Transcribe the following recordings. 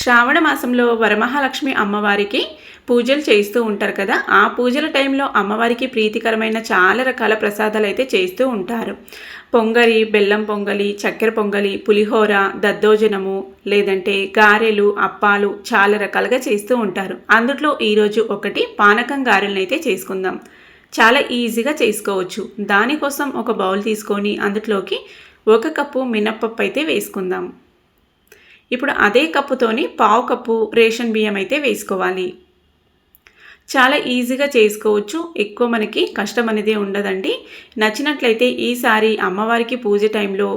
శ్రావణ మాసంలో వరమహాలక్ష్మి అమ్మవారికి పూజలు చేస్తూ ఉంటారు కదా. ఆ పూజల టైంలో అమ్మవారికి ప్రీతికరమైన చాలా రకాల ప్రసాదాలు అయితే చేస్తూ ఉంటారు. పొంగలి బెల్లం పొంగలి చక్కెర పొంగలి పులిహోర దద్దోజనము లేదంటే గారెలు అప్పాలు చాలా రకాలుగా చేస్తూ ఉంటారు. అందులో ఈరోజు ఒకటి పానకం గారెలను అయితే చేసుకుందాం. చాలా ఈజీగా చేసుకోవచ్చు. దానికోసం ఒక బౌల్ తీసుకొని అందులోకి ఒక కప్పు మినప్పప్పు అయితే వేసుకుందాం. ఇప్పుడు అదే కప్పుతోని పావు కప్పు రేషన్ బియ్యం అయితే వేసుకోవాలి. చాలా ఈజీగా చేసుకోవచ్చు. ఎక్కువ మనకి కష్టం అనేది ఉండదండి. నచ్చినట్లయితే ఈసారి అమ్మవారికి పూజ టైంలో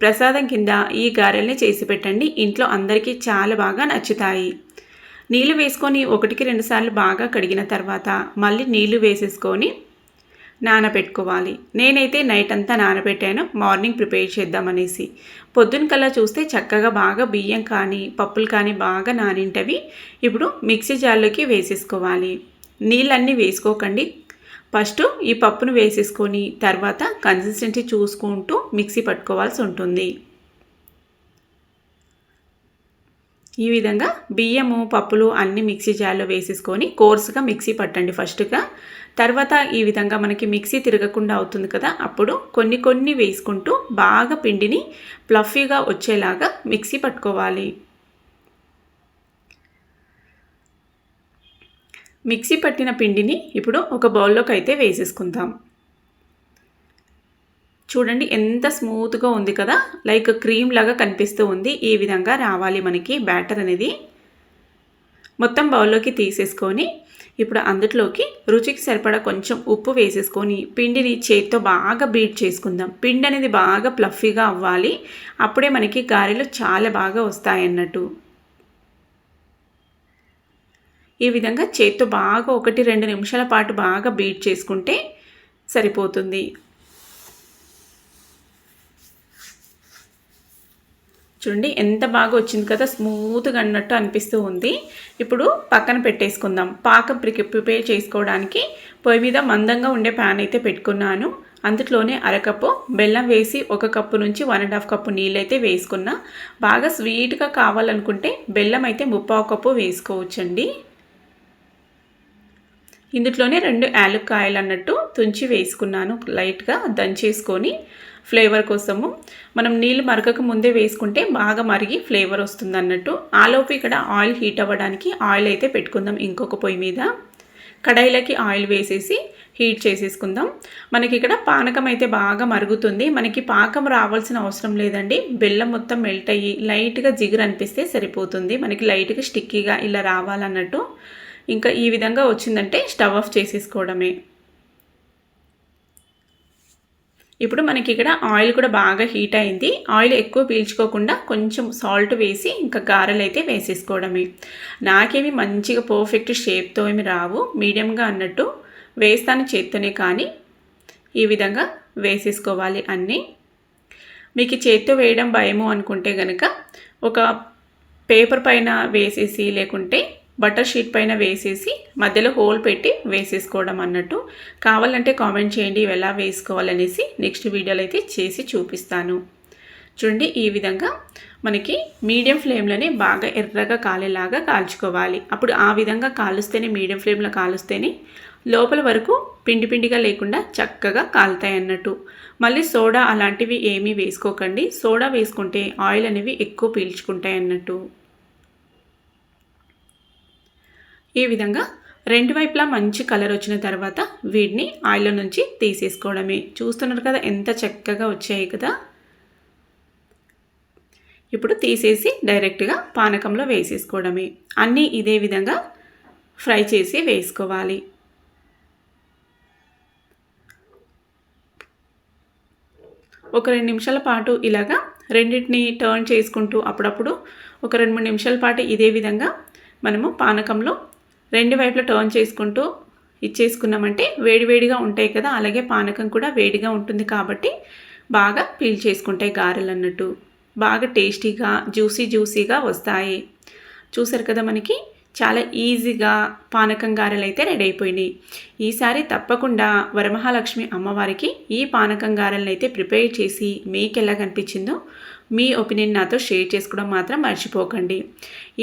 ప్రసాదం కింద ఈ గారెల్ని చేసి పెట్టండి. ఇంట్లో అందరికీ చాలా బాగా నచ్చుతాయి. నీళ్ళు వేసుకొని ఒకటికి రెండుసార్లు బాగా కడిగిన తర్వాత మళ్ళీ నీళ్ళు వేసేసుకొని నానబెట్టుకోవాలి. నేనైతే నైట్ అంతా నానబెట్టాను. మార్నింగ్ ప్రిపేర్ చేద్దామనేసి. పొద్దున కల్లా చూస్తే చక్కగా బాగా బియ్యం కానీ పప్పులు కానీ బాగా నానింటవి. ఇప్పుడు మిక్సీ జార్లోకి వేసేసుకోవాలి. నీళ్ళన్నీ వేసుకోకండి. ఫస్ట్ ఈ పప్పును వేసేసుకొని తర్వాత కన్సిస్టెన్సీ చూసుకుంటూ మిక్సీ పట్టుకోవాల్సి ఉంటుంది. ఈ విధంగా బియ్యము పప్పులు అన్ని మిక్సీ జార్లో వేసేసుకొని కోర్సుగా మిక్సీ పట్టండి ఫస్ట్గా. తర్వాత ఈ విధంగా మనకి మిక్సీ తిరగకుండా అవుతుంది కదా అప్పుడు కొన్ని కొన్ని వేసుకుంటూ బాగా పిండిని ప్లఫీగా వచ్చేలాగా మిక్సీ పట్టుకోవాలి. మిక్సీ పట్టిన పిండిని ఇప్పుడు ఒక బౌల్లోకి అయితే వేసేసుకుందాం. చూడండి ఎంత స్మూత్గా ఉంది కదా? లైక్ క్రీమ్ లాగా కనిపిస్తూ ఉంది. ఈ విధంగా రావాలి మనకి బ్యాటర్ అనేది. మొత్తం బౌల్లోకి తీసేసుకొని ఇప్పుడు అందులోకి రుచికి సరిపడా కొంచెం ఉప్పు వేసేసుకొని పిండిని చేతితో బాగా బీట్ చేసుకుందాం. పిండి అనేది బాగా ప్లఫీగా అవ్వాలి. అప్పుడే మనకి గారెలు చాలా బాగా వస్తాయన్నట్టు ఈ విధంగా చేత్తో బాగా ఒకటి రెండు నిమిషాల పాటు బాగా బీట్ చేసుకుంటే సరిపోతుంది. చూడండి ఎంత బాగా వచ్చింది కదా స్మూత్గా అన్నట్టు అనిపిస్తూ ఉంది. ఇప్పుడు పక్కన పెట్టేసుకుందాం. పాకం ప్రిపేర్ చేసుకోవడానికి పొయ్యి మీద మందంగా ఉండే ప్యాన్ అయితే పెట్టుకున్నాను. అందులోనే అరకప్పు బెల్లం వేసి ఒక కప్పు నుంచి వన్ అండ్ హాఫ్ కప్పు నీళ్ళైతే వేసుకున్నా. బాగా స్వీట్గా కావాలనుకుంటే బెల్లం అయితే ముప్పావు కప్పు వేసుకోవచ్చండి. ఇందులోనే రెండు యాలక్కాయలు అన్నట్టు తుంచి వేసుకున్నాను లైట్గా దంచేసుకొని ఫ్లేవర్ కోసము. మనం నీళ్ళు మరగక ముందే వేసుకుంటే బాగా మరిగి ఫ్లేవర్ వస్తుంది అన్నట్టు ఆలోపు ఇక్కడ ఆయిల్ హీట్ అవ్వడానికి ఆయిల్ అయితే పెట్టుకుందాం ఇంకొక పొయ్యి మీద. కడాయిలకి ఆయిల్ వేసేసి హీట్ చేసేసుకుందాం. మనకి ఇక్కడ పానకం అయితే బాగా మరుగుతుంది. మనకి పాకం రావాల్సిన అవసరం లేదండి. బెల్లం మొత్తం మెల్ట్ అయ్యి లైట్గా జిగురు అనిపిస్తే సరిపోతుంది. మనకి లైట్గా స్టిక్కీగా ఇలా రావాలన్నట్టు. ఇంకా ఈ విధంగా వచ్చిందంటే స్టవ్ ఆఫ్ చేసేసుకోవడమే. ఇప్పుడు మనకి ఇక్కడ ఆయిల్ కూడా బాగా హీట్ అయింది. ఆయిల్ ఎక్కువ పీల్చుకోకుండా కొంచెం సాల్ట్ వేసి ఇంకా గారెలు అయితే వేసేసుకోవడమే. నాకేమి మంచిగా పర్ఫెక్ట్ షేప్తో ఏమి రావు. మీడియంగా అన్నట్టు వేస్తాను చేత్తోనే కానీ ఈ విధంగా వేసేసుకోవాలి అన్నీ. మీకు చేత్తో వేయడం భయము అనుకుంటే కనుక ఒక పేపర్ పైన వేసేసి లేకుంటే బటర్ షీట్ పైన వేసేసి మధ్యలో హోల్ పెట్టి వేసేసుకోవడం అన్నట్టు. కావాలంటే కామెంట్ చేయండి ఇవి ఎలా వేసుకోవాలనేసి నెక్స్ట్ వీడియోలో అయితే చేసి చూపిస్తాను. చూడండి ఈ విధంగా మనకి మీడియం ఫ్లేమ్లోనే బాగా ఎర్రగా కాలేలాగా కాల్చుకోవాలి. అప్పుడు ఆ విధంగా కాలుస్తేనే మీడియం ఫ్లేమ్లో కాలుస్తేనే లోపల వరకు పిండి పిండిగా లేకుండా చక్కగా కాలుతాయి అన్నట్టు. మళ్ళీ సోడా అలాంటివి ఏమీ వేసుకోకండి. సోడా వేసుకుంటే ఆయిల్ అనేవి ఎక్కువ పీల్చుకుంటాయి అన్నట్టు. ఈ విధంగా రెండు వైపులా మంచి కలర్ వచ్చిన తర్వాత వీటిని ఆయిల్ నుంచి తీసేసుకోవడమే. చూస్తున్నారు కదా ఎంత చక్కగా వచ్చాయి కదా. ఇప్పుడు తీసేసి డైరెక్ట్గా పానకంలో వేసేసుకోవడమే. అన్నీ ఇదే విధంగా ఫ్రై చేసి వేసుకోవాలి. ఒక రెండు నిమిషాల పాటు ఇలాగా రెండింటిని టర్న్ చేసుకుంటూ అప్పుడప్పుడు ఒక రెండు మూడు నిమిషాల పాటు ఇదే విధంగా మనము పానకంలో రెండు వైపులా టర్న్ చేసుకుంటూ ఇచ్చేసుకున్నామంటే వేడివేడిగా ఉంటాయి కదా అలాగే పానకం కూడా వేడిగా ఉంటుంది కాబట్టి బాగా పీల్ చేసుకుంటాయి గారెలు అన్నట్టు. బాగా టేస్టీగా జ్యూసీ జ్యూసీగా వస్తాయి. చూసారు కదా మనకి చాలా ఈజీగా పానకం గారెలు అయితే రెడీ అయిపోయినాయి. ఈసారి తప్పకుండా వరమహాలక్ష్మి అమ్మవారికి ఈ పానకం గారెలను అయితే ప్రిపేర్ చేసి మీకు ఎలా కనిపించిందో మీ ఒపీనియన్ నాతో షేర్ చేసుకోవడం మాత్రం మర్చిపోకండి.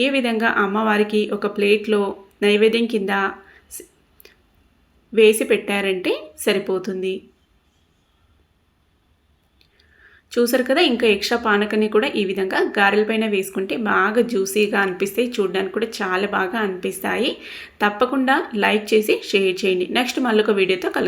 ఏ విధంగా అమ్మవారికి ఒక ప్లేట్లో నైవేద్యం కింద వేసి పెట్టారంటే సరిపోతుంది. చూసారు కదా ఇంకా ఎక్స్ట్రా పానకని కూడా ఈ విధంగా గారెల పైన వేసుకుంటే బాగా జ్యూసీగా అనిపిస్తాయి. చూడడానికి కూడా చాలా బాగా అనిపిస్తాయి. తప్పకుండా లైక్ చేసి షేర్ చేయండి. నెక్స్ట్ మళ్ళొక వీడియోతో కలు